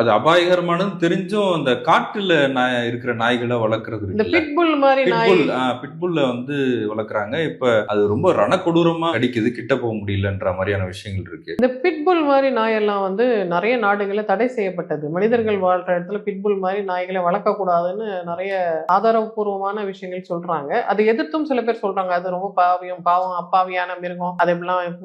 அது அபாயகரமானது தெரிஞ்சும் அந்த காட்டுல நாய் இருக்கிற நாய்களை வளர்க்கறது இந்த பிட்புல் மாதிரி பிட்புல் பிட்புல்ல வந்து வளர்க்குறாங்க. இப்ப அது ரொம்ப ரணக்கொடூரமா கடிக்குது கிட்ட போக முடியலன்ற மாதிரியான விஷயங்கள் இருக்கு. இந்த பிட்புல் மாதிரி நாயெல்லாம் வந்து நிறைய நாடுகளில் தடை செய்யப்பட்டது. மனிதர்கள் வாழ்ற இடத்துல பிட்புல் மாதிரி நாய்களை வளர்க்கக்கூடாதுன்னு நிறைய ஆதாரபூர்வமான விஷயங்கள் சொல்றாங்க. அதை எதிர்த்தும் சில பேர் சொல்றாங்க அது ரொம்ப பாவியம் பாவம் அப்பாவியான மிருகம். அது எப்படிலாம்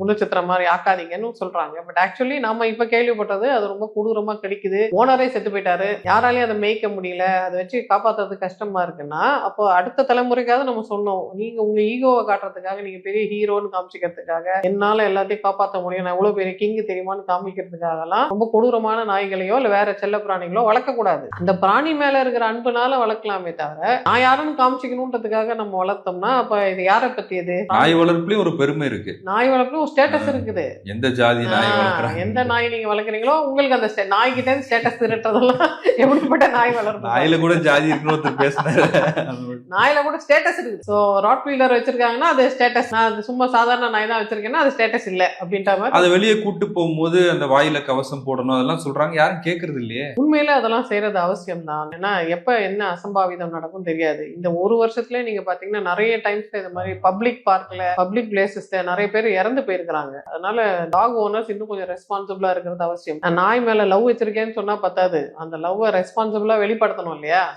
குணச்சித்திரம் மாதிரி ஆக்காதீங்கன்னு சொல்றாங்க. பட் ஆக்சுவலி நம்ம இப்ப கேள்விப்பட்டது அது ரொம்ப கொடூரமா கடிக்குது. ஓனரே செத்து போயிட்டாரு. யாராலையும் அதை மேய்க்க முடியல. அதை வச்சு காப்பாத்துறது கஷ்டமா இருக்குன்னா அப்போ அடுத்த தலைமுறைக்காவது நம்ம சொன்னோம் நீங்க உங்க ஈகோவை காட்டுறதுக்காக நீங்க பெரிய ஹீரோன்னு காமிச்சிக்கிறதுக்காக என்னால எல்லாத்தையும் காப்பாற்ற முடியும். நான் எவ்வளவு பெரிய கிங் தெரியுமான்னு காமிக்கிறதுக்காகலாம் ரொம்ப கொடூரமான நாய்களையோ இல்ல வேற செல்ல பிராணிகளோ வளர்க்கக்கூடாது. அந்த பிராணி மேல இருக்கிற அன்புனால வளர்க்கலாமே தவிர நான் யாருன்னு காமிச்சிக்கணுன்றதுக்காக நம்ம வளர்த்தோம்னா அப்ப இது யாரை பத்தியது நாய் வளர்ப்புலயும் ஒரு பெருமை இருக்கு. நாய் வளர்ப்புல ஒரு ஸ்டேட்டஸ் இருக்குது. எந்த ஜாதி நாய் எந்த நாய் நீங்க வளர்க்குறீங்களோ உங்களுக்கு அந்த ஸ்டே- நாய்கிட்ட ஸ்டேட்டஸ் திருட்டுறதெல்லாம் எப்படிப்பட்ட நாய் வளர்ப்பு நாயில கூட ஜாதி பேசினாரு. நாயில கூட ஸ்டேட்டஸ் இருக்குது ஸோ ராட் வீலர் வச்சிருக்காங்கன்னா அது ஸ்டேட்டஸ் நான் சும்மா சாதாரண நாய் தான் வச்சிருக்கேன்னா அது ஸ்டேட்டஸ் இல்ல அப்படின்ற மாதிரி. அதை வெளியே கூட்டு போகும்போது அந்த வாயில கவசம் போடணும் அதெல்லாம் சொல்றாங்க. யாரும் கேக்குறது இல்லையே. உண்மையில அதெல்லாம் செய்யறது அவசியம் தான் ஏன்னா எப்ப என்ன அசம்பாவிதம் நடக்கும் தெரியாது. இந்த ஒரு வருஷத்துல நீங்க பாத்தீங்கன்னா நிறைய டைம்ஸ்ல இந்த மாதிரி பப்ளிக் பார்க்ல பப்ளிக் பிளேசஸ்ல நிறைய பேர் இறந்து போயிருக்கிறாங்க. அதனால டாக் ஓனர்ஸ் இன்னும் கொஞ்சம் ரெஸ்பான்சிபிளா இருக்கிறது அவசியம். நாய் மேல லவ் வச்சிருக்கேன்னு சொன்னா பத்தாது. அந்த லவ் ரெஸ்பான்சிபிளா வெளிப்படுத்தணும் இல்லையா?